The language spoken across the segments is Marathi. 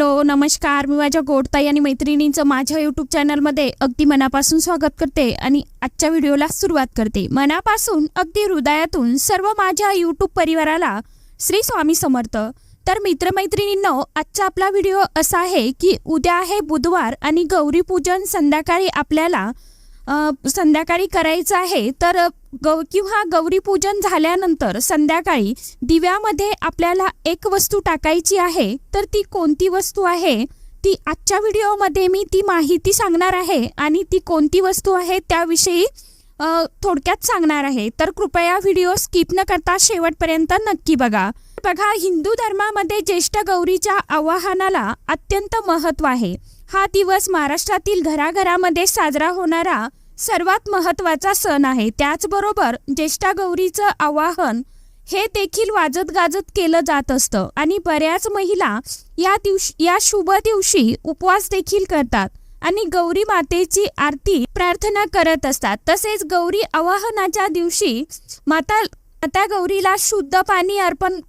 हॅलो नमस्कार. मी माझ्या गोडताई आणि मैत्रिणींचं माझ्या यूट्यूब चॅनलमध्ये अगदी मनापासून स्वागत करते आणि आजच्या व्हिडिओला सुरुवात करते. मनापासून अगदी हृदयातून सर्व माझ्या यूट्यूब परिवाराला श्री स्वामी समर्थ. तर मित्रमैत्रिणींनो आजचा आपला व्हिडिओ असा आहे की उद्या आहे बुधवार आणि गौरीपूजन संध्याकाळी आपल्याला संध्याकाळी करायचं आहे. तर गौ किंवा गौरीपूजन झाल्यानंतर संध्याकाळी दिव्यामध्ये आपल्याला एक वस्तू टाकायची आहे तर ती कोणती वस्तू आहे? ती आजच्या व्हिडिओमध्ये मी ती माहिती सांगणार आहे आणि ती कोणती वस्तू आहे त्याविषयी थोडक्यात सांगणार आहे. तर कृपया व्हिडिओ स्किप न करता शेवटपर्यंत नक्की बघा. बघा हिंदू धर्मामध्ये ज्येष्ठ गौरीच्या आवाहनाला अत्यंत महत्त्व आहे. हा दिवस महाराष्ट्रातील घराघरामध्ये साजरा होणारा सर्वात महत्त्वाचा सण आहे. त्याचबरोबर ज्येष्ठा गौरीचं आवाहन हे देखील वाजत गाजत केलं जात असतं. आणि बऱ्याच महिला या दिवशी या शुभ दिवशी उपवास देखील करतात. आणि गौरी मातेची आरती प्रार्थना करत असतात. तसेच गौरी आवाहनाच्या दिवशी माता माता गौरीला शुद्ध पाणी अर्पण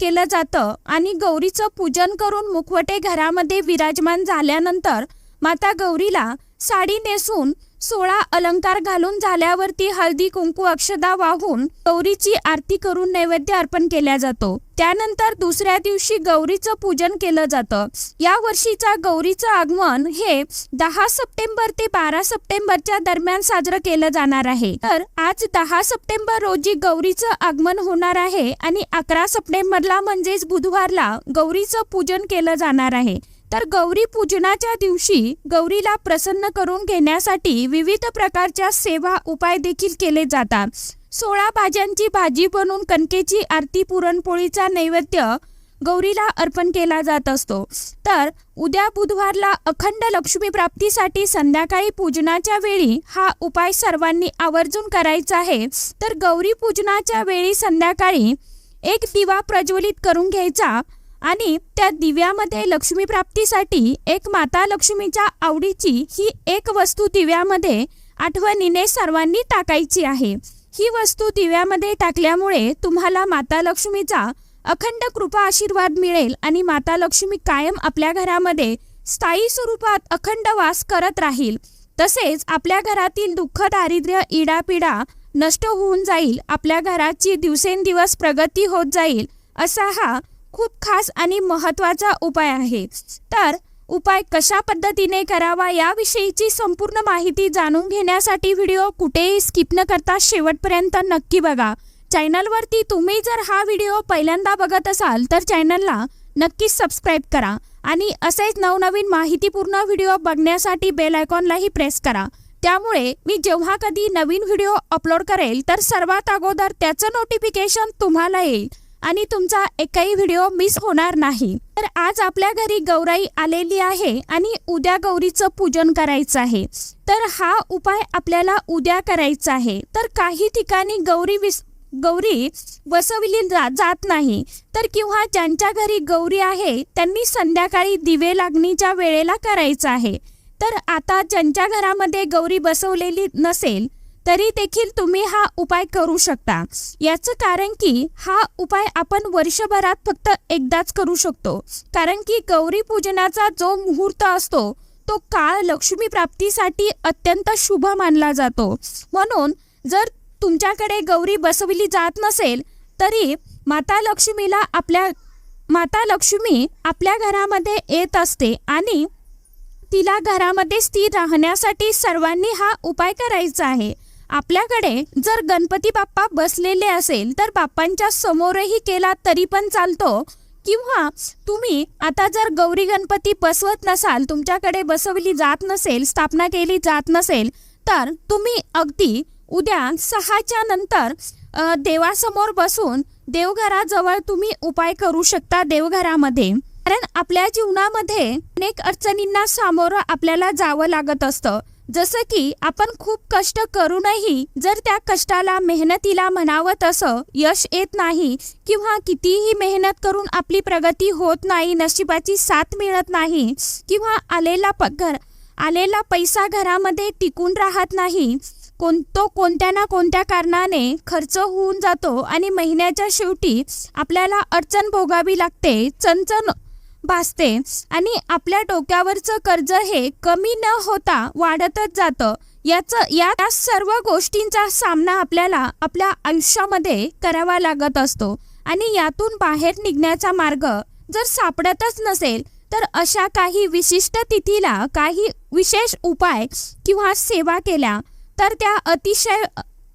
केलं जातं. आणि गौरीचं पूजन करून मुखवटे घरामध्ये विराजमान झाल्यानंतर माता गौरीला साडी नेसून सोळा अलंकार घालून झाल्यावरती हळदी कुंकू अक्षदा वाहून गौरीची आरती करून नैवेद्य अर्पण केला जातो. त्यानंतर दुसऱ्या दिवशी गौरीचं पूजन केलं जातं. या वर्षीचा गौरीचं आगमन हे दहा सप्टेंबर ते बारा सप्टेंबरच्या दरम्यान साजरं केलं जाणार आहे. तर आज दहा सप्टेंबर रोजी गौरीचं आगमन होणार आहे आणि अकरा सप्टेंबरला म्हणजेच बुधवारला गौरीचं पूजन केलं जाणार आहे. तर गौरी पूजनाच्या दिवशी गौरीला प्रसन्न करून घेण्यासाठी विविध प्रकारच्या सेवा उपाय देखील केले जातात. सोळा भाज्यांची भाजी बनवून कणकेची आरती पुरणपोळीचा नैवेद्य गौरीला अर्पण केला जात असतो. तर उद्या बुधवारला अखंड लक्ष्मी प्राप्तीसाठी संध्याकाळी पूजनाच्या वेळी हा उपाय सर्वांनी आवर्जून करायचा आहे. तर गौरी पूजनाच्या वेळी संध्याकाळी एक दिवा प्रज्वलित करून घ्यायचा. आणि त्या दिव्यामध्ये लक्ष्मी प्राप्तीसाठी एक माता लक्ष्मीच्या आवडीची ही एक वस्तू दिव्यामध्ये आठवणीने सर्वांनी टाकायची आहे. ही वस्तू दिव्यामध्ये टाकल्यामुळे तुम्हाला माता लक्ष्मीचा अखंड कृपा आशीर्वाद मिळेल आणि माता लक्ष्मी कायम आपल्या घरामध्ये स्थायी स्वरूपात अखंड वास करत राहील. तसेच आपल्या घरातील दुःख दारिद्र्य इडापिडा नष्ट होऊन जाईल. आपल्या घराची दिवसेंदिवस प्रगती होत जाईल. असा हा खूप खास आणि महत्त्वाचा उपाय आहे. तर उपाय कशा पद्धतीने करावा याविषयीची संपूर्ण माहिती जाणून घेण्यासाठी व्हिडिओ कुठेही स्किप न करता शेवटपर्यंत नक्की बघा. चॅनलवरती तुम्ही जर हा व्हिडिओ पहिल्यांदा बघत असाल तर चॅनलला नक्कीच सबस्क्राईब करा आणि असेच नवनवीन माहितीपूर्ण व्हिडिओ बघण्यासाठी बेल आयकॉनलाही प्रेस करा. त्यामुळे मी जेव्हा कधी नवीन व्हिडिओ अपलोड करेल तर सर्वात अगोदर त्याचं नोटिफिकेशन तुम्हाला येईल. आणि तुमचा एकही व्हिडिओ मिस होणार नाही. तर आज आपल्या घरी गौराई आलेली आहे आणि उद्या गौरीचं पूजन करायचं आहे. तर हा उपाय आपल्याला उद्या करायचा आहे. तर काही ठिकाणी गौरी विस गौरी बसविली जा जात नाही. तर किंवा ज्यांच्या घरी गौरी आहे त्यांनी संध्याकाळी दिवे लागणीच्या वेळेला करायचं आहे. तर आता ज्यांच्या घरामध्ये गौरी बसवलेली नसेल तरी देखील तुम्ही हा उपाय करू शकता. याचं कारण की हा उपाय आपण वर्षभरात फक्त एकदाच करू शकतो. कारण की गौरी पूजनाचा जो मुहूर्त असतो तो काळ लक्ष्मी प्राप्तीसाठी अत्यंत शुभ मानला जातो. म्हणून जर तुमच्याकडे गौरी बसवली जात नसेल तरी माता लक्ष्मीला आपल्या माता लक्ष्मी आपल्या घरामध्ये येत असते आणि तिला घरामध्ये स्थिर राहण्यासाठी सर्वांनी हा उपाय करायचा आहे. आपल्याकडे जर गणपती बाप्पा बसलेले असेल तर बाप्पांच्या समोरही केला तरी पण चालतो. किंवा तुम्ही आता जर गौरी गणपती बसवत नसाल तुमच्याकडे बसवली जात नसेल स्थापना केली जात नसेल तर तुम्ही अगदी उद्या सहाच्या नंतर देवासमोर बसून देवघराजवळ तुम्ही उपाय करू शकता देवघरामध्ये. कारण आपल्या जीवनामध्ये अनेक अडचणींना सामोरं आपल्याला जावं लागत असतं. जसं की आपण खूप कष्ट करूनही जर त्या कष्टाला मेहनतीला म्हणावं तसं यश येत नाही किंवा कितीही मेहनत करून आपली प्रगती होत नाही नशिबाची साथ मिळत नाही किंवा आलेला पगार आलेला पैसा घरामध्ये टिकून राहत नाही कोणतो कोणत्या ना कोणत्या कारणाने खर्च होऊन जातो आणि महिन्याच्या शेवटी आपल्याला अडचण भोगावी लागते चणचण भासते आणि आपल्या डोक्यावरचं कर्ज हे कमी न होता वाढतच जातं. याचं या त्या सर्व गोष्टींचा सामना आपल्याला आपल्या आयुष्यामध्ये करावा लागत असतो. आणि यातून बाहेर निघण्याचा मार्ग जर सापडतच नसेल तर अशा काही विशिष्ट तिथीला काही विशेष उपाय किंवा सेवा केल्या तर त्या अतिशय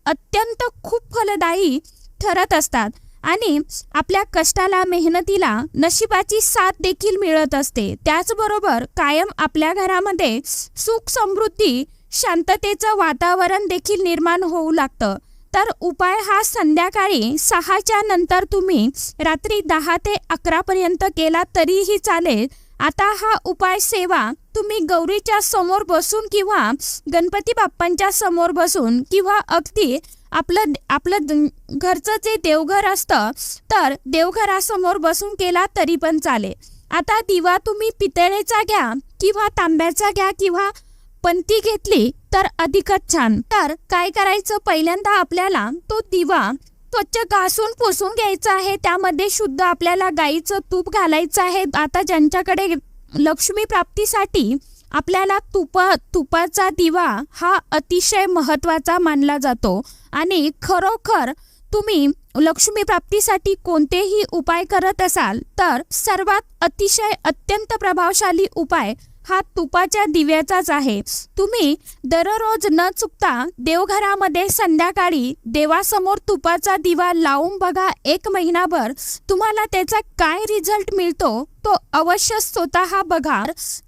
अत्यंत खूप फलदायी ठरत असतात. आणि आपल्या कष्टाला मेहनतीला नशिबाची साथ देखील मिळत असते. त्याचबरोबर कायम आपल्या घरामध्ये सुख समृद्धी शांततेचं वातावरण देखील निर्माण होऊ लागतं. तर उपाय हा संध्याकाळी सहाच्या नंतर तुम्ही रात्री दहा ते अकरापर्यंत केला तरीही चालेल. आता हा उपाय सेवा तुम्ही गौरीच्या समोर बसून किंवा गणपती बाप्पांच्या समोर बसून किंवा अगदी आपलं आपलं घरचं जे देवघर असतं तर देवघरासमोर बसून केला तरी पण चालेल. आता दिवा तुम्ही पितळेचा घ्या किंवा तांब्याचा घ्या किंवा पंती घेतली तर अधिकच छान. तर काय करायचं? पहिल्यांदा आपल्याला तो दिवा स्वच्छ घासून पुसून घ्यायचा आहे. त्यामध्ये शुद्ध आपल्याला गाईचं तूप घालायचं आहे. आता ज्यांच्याकडे लक्ष्मी प्राप्तीसाठी आपल्याला तुपा तुपाचा दिवा हा अतिशय महत्त्वाचा मानला जातो. आणि खरोखर तुम्ही लक्ष्मी प्राप्तीसाठी कोणतेही उपाय करत असाल तर सर्वात अतिशय अत्यंत प्रभावशाली उपाय हा तुपाच्या दिव्याचाच आहे. तुम्ही दररोज न चुकता देवघरामध्ये संध्याकाळी देवासमोर तुपाचा दिवा लावून बघा. एक महिनाभर तुम्हाला त्याचा काय रिझल्ट मिळतो? तो अवश्य स्वतः बघा.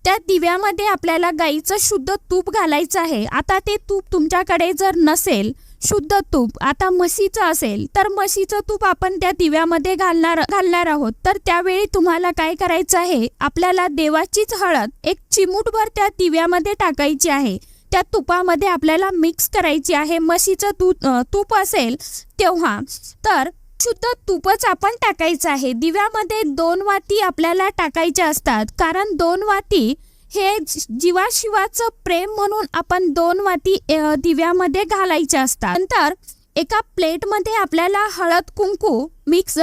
त्या दिव्यामध्ये आपल्याला गाईचं शुद्ध तूप घालायचं आहे. आता ते तूप तुमच्याकडे जर नसेल शुद्ध तूप आता म्हशीचं असेल तर म्हशीचं तूप आपण त्या दिव्यामध्ये घालणार घालणार आहोत. तर त्यावेळी तुम्हाला काय करायचं आहे? आपल्याला देवाचीच हळद एक चिमूटभर त्या दिव्यामध्ये टाकायची आहे. त्या तुपामध्ये आपल्याला मिक्स करायची आहे. म्हशीचं तूप तूप असेल तेव्हा. तर शुद्ध तूपच आपण टाकायचं आहे. दिव्यामध्ये दोन वाती आपल्याला टाकायच्या असतात. कारण दोन वाती हे जीवाशिवाचं प्रेम म्हणून आपण दोन वाती दिव्यामध्ये घालायच्या असतात. नंतर एका प्लेटमध्ये आपल्याला हळद कुंकू मिक्स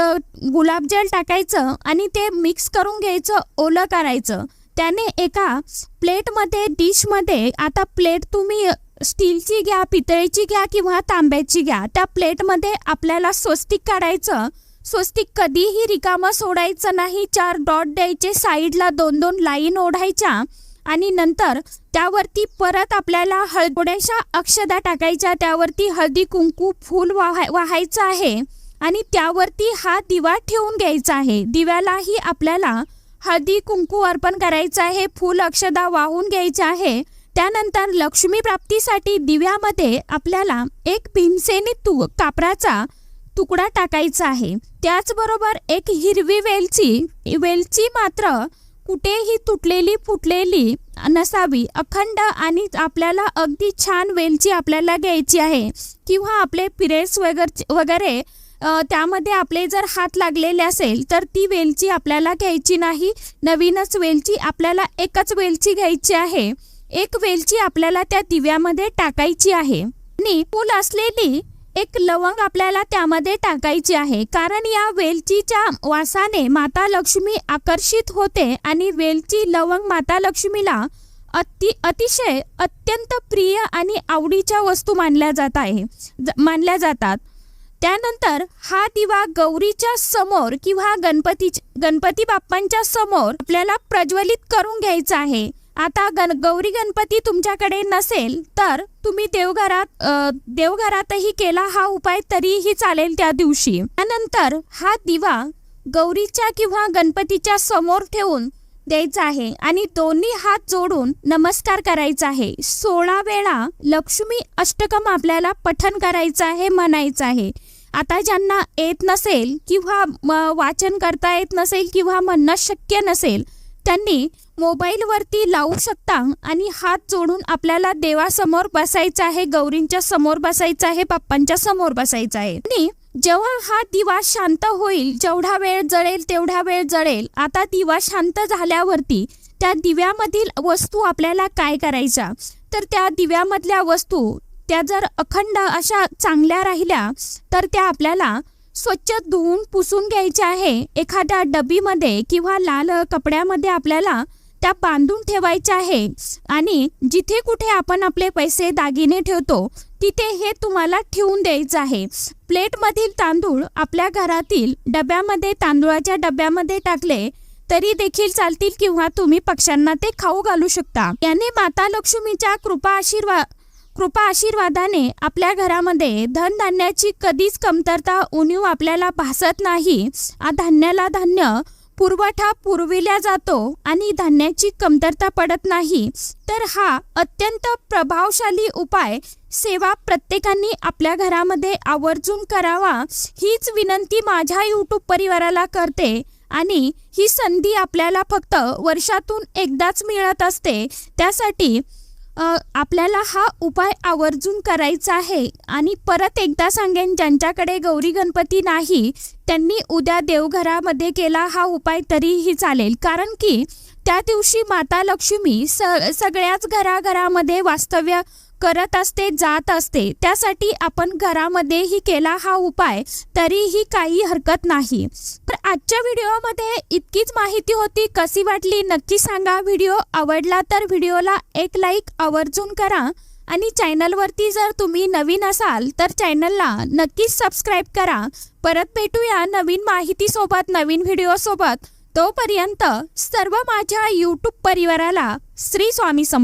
गुलाबजल टाकायचं आणि ते मिक्स करून घ्यायचं ओलं करायचं. त्याने एका प्लेटमध्ये डिशमध्ये आता प्लेट तुम्ही स्टीलची घ्या पितळेची घ्या किंवा तांब्याची घ्या. त्या प्लेटमध्ये आपल्याला स्वस्तिक काढायचं. स्वस्तिक कधीही रिकामं सोडायचं नाही. चार डॉट द्यायचे साईडला दोन दोन लाईन ओढायच्या आणि नंतर त्यावरती परत आपल्याला हळदोड्याशा अक्षदा टाकायच्या. त्यावरती हळदी कुंकू फूल वाहाय वाहायचं आहे आणि त्यावरती हा दिवा ठेवून घ्यायचा आहे. दिव्यालाही आपल्याला हळदी कुंकू अर्पण करायचं आहे. फूल अक्षदा वाहून घ्यायचं आहे. त्यानंतर लक्ष्मी प्राप्तीसाठी दिव्यामध्ये आपल्याला एक भीमसेनी तू कापराचा तुकडा टाकायचा आहे. त्याचबरोबर एक हिरवी वेलची वेलची मात्र कुठेही तुटलेली फुटलेली नसावी अखंड आणि आपल्याला अगदी छान वेलची आपल्याला घ्यायची आहे. किंवा आपले पिरेस वगैरे वगैरे त्यामध्ये आपले जर हात लागलेले असेल तर ती वेलची आपल्याला घ्यायची नाही. नवीनच वेलची आपल्याला एकच वेलची घ्यायची आहे. एक वेलची आपल्याला त्या दिव्यामध्ये टाकायची आहे. आणि फूल असलेली एक लवंग आपल्याला त्यामध्ये टाकायची आहे. कारण या वेलचीच्या वासाने माता लक्ष्मी आकर्षित होते आणि वेलची लवंग माता लक्ष्मीला अति अतिशय अत्यंत प्रिय आणि आवडीच्या वस्तू मानल्या जात आहे. मानल्या जातात. त्यानंतर हा दिवा गौरीच्या समोर किंवा गणपती गणपती बाप्पांच्या समोर आपल्याला प्रज्वलित करून घ्यायचा आहे. आता गण गौरी गणपती तुमच्याकडे नसेल तर तुम्ही देवघरात देवघरातही केला हा उपाय तरीही चालेल त्या दिवशी. त्यानंतर हा दिवा गौरीच्या किंवा गणपतीच्या समोर ठेवून द्यायचा आहे आणि दोन्ही हात जोडून नमस्कार करायचा आहे. सोळा वेळा लक्ष्मी अष्टकम आपल्याला पठन करायचं आहे म्हणायचं आहे. आता ज्यांना येत नसेल किंवा वाचन करता येत नसेल किंवा म्हणणं शक्य नसेल त्यांनी मोबाईलवरती लावू शकता आणि हात जोडून आपल्याला देवासमोर बसायचं आहे गौरींच्या समोर बसायचं आहे बाप्पांच्या समोर बसायचं आहे. आणि जेव्हा हा दिवा शांत होईल जेवढा वेळ जळेल तेवढा वेळ जळेल. आता दिवा शांत झाल्यावरती त्या दिव्यामधील वस्तू आपल्याला काय करायच्या? तर त्या दिव्यामधल्या वस्तू त्या जर अखंड अशा चांगल्या राहिल्या तर त्या आपल्याला स्वच्छ धुवून पुसून घ्यायचे आहे. एखाद्या डबीमध्ये किंवा लाल कपड्यामध्ये आपल्याला त्या बांधून ठेवायच्या आहे. आणि जिथे कुठे आपण आपले पैसे दागिने ठेवतो तिथे हे तुम्हाला ठेवून द्यायचं आहे. प्लेटमधील तांदूळ आपल्या घरातील डब्यामध्ये तांदूळाच्या डब्यामध्ये टाकले तरी देखील चालतील किंवा तुम्ही पक्ष्यांना ते खाऊ घालू शकता. याने माता लक्ष्मीच्या कृपा आशीर्वाद कृपा आशीर्वादाने आपल्या घरामध्ये धनधान्याची कधीच कमतरता उणीव आपल्याला भासत नाही. आ धान्याला धान्य पुरवठा पुरविल्या जातो आणि धान्याची कमतरता पडत नाही. तर हा अत्यंत प्रभावशाली उपाय सेवा प्रत्येकाने आपल्या घरामध्ये आवर्जून करावा हीच विनंती माझ्या यूट्यूब परिवाराला करते आणि ही संधी आपल्याला फक्त वर्षातून एकदाच मिळत असते. त्यासाठी आपल्याला हा उपाय आवर्जून करायचा आहे. आणि परत एकदा सांगेन ज्यांच्याकडे गौरी गणपती नाही त्यांनी उद्या देवघरामध्ये केला हा उपाय तरीही चालेल. कारण की त्या दिवशी माता लक्ष्मी स सगळ्याच घराघरामध्ये वास्तव्य करत असते जात असते. त्यासाठी आपण घरामध्येही केला हा उपाय तरीही काही हरकत नाही. आजच्या व्हिडिओमध्ये इतकीच माहिती होती कशी वाटली नक्की सांगा. व्हिडिओ आवडला तर व्हिडिओला एक लाईक आवर्जून करा. आणि चॅनलवरती जर तुम्ही नवीन असाल तर चॅनलला नक्कीच सबस्क्राईब करा. परत भेटूया नवीन माहितीसोबत नवीन व्हिडिओसोबत. तोपर्यंत सर्व माझ्या यूट्यूब परिवाराला श्री स्वामी समर्थ.